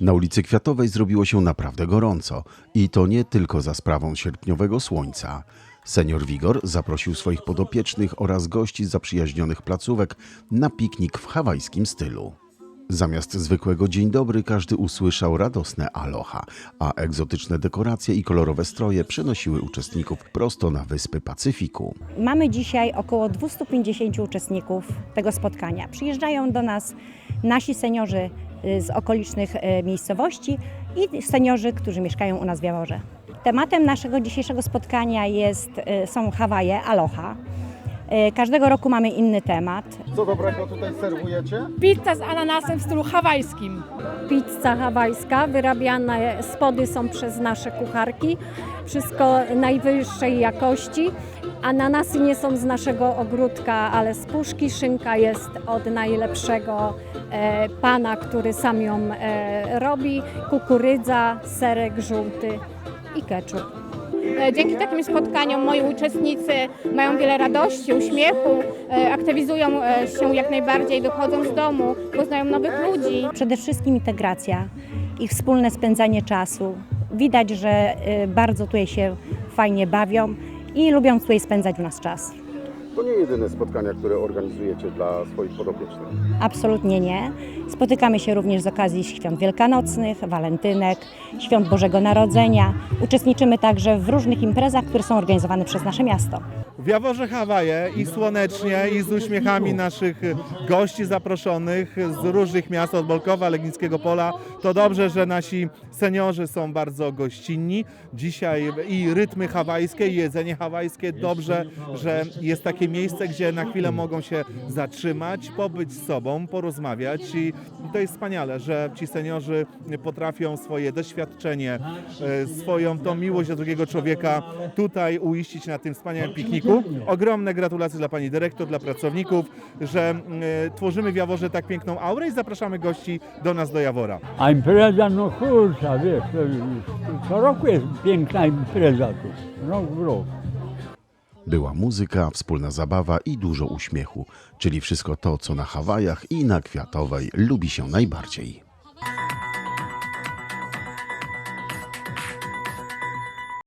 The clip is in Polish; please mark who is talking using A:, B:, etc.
A: Na ulicy Kwiatowej zrobiło się naprawdę gorąco i to nie tylko za sprawą sierpniowego słońca. Senior Wigor zaprosił swoich podopiecznych oraz gości z zaprzyjaźnionych placówek na piknik w hawajskim stylu. Zamiast zwykłego dzień dobry każdy usłyszał radosne aloha, a egzotyczne dekoracje i kolorowe stroje przenosiły uczestników prosto na wyspy Pacyfiku.
B: Mamy dzisiaj około 250 uczestników tego spotkania. Przyjeżdżają do nas nasi seniorzy z okolicznych y, miejscowości i seniorzy, którzy mieszkają u nas w Jaworze. Tematem naszego dzisiejszego spotkania jest, y, są Hawaje, Aloha. Y, Każdego roku mamy inny temat.
C: Co dobrego tutaj serwujecie?
D: Pizza z ananasem w stylu hawajskim.
E: pizza hawajska. Wyrabiane spody są przez nasze kucharki. Wszystko najwyższej jakości. Ananasy nie są z naszego ogródka, ale z puszki. Szynka jest od najlepszego e, pana, który sam ją e, robi. Kukurydza, serek żółty i ketchup.
D: E, Dzięki takim spotkaniom moi uczestnicy mają wiele radości, uśmiechu, e, aktywizują e, się jak najbardziej, wychodzą z domu, poznają nowych ludzi.
B: Przede wszystkim integracja i wspólne spędzanie czasu. Widać, że bardzo tutaj się fajnie bawią i lubią tutaj spędzać u nas czas.
C: To nie jedyne spotkania, które organizujecie dla swoich podopiecznych.
B: Absolutnie nie. Spotykamy się również z okazji świąt wielkanocnych, walentynek, świąt Bożego Narodzenia. Uczestniczymy także w różnych imprezach, które są organizowane przez nasze miasto.
F: W Jaworze Hawaje i słonecznie i z uśmiechami naszych gości zaproszonych z różnych miast, od Bolkowa, Legnickiego Pola. To dobrze, że nasi seniorzy są bardzo gościnni. Dzisiaj i rytmy hawajskie, i jedzenie hawajskie. Dobrze, że jest takie miejsce, gdzie na chwilę mogą się zatrzymać, pobyć z sobą, porozmawiać i i to jest wspaniale, że ci seniorzy potrafią swoje doświadczenie, e, swoją tą miłość do drugiego człowieka tutaj uiścić na tym wspaniałym pikniku. Ogromne gratulacje dla pani dyrektor, dla pracowników, że e, tworzymy w Jaworze tak piękną aurę i zapraszamy gości do nas do Jawora.
G: A impreza, no kurczę, wiesz, co roku jest piękna impreza tu, rok w rok.
A: Była muzyka, wspólna zabawa i dużo uśmiechu, czyli wszystko to, co na Hawajach i na Kwiatowej lubi się najbardziej.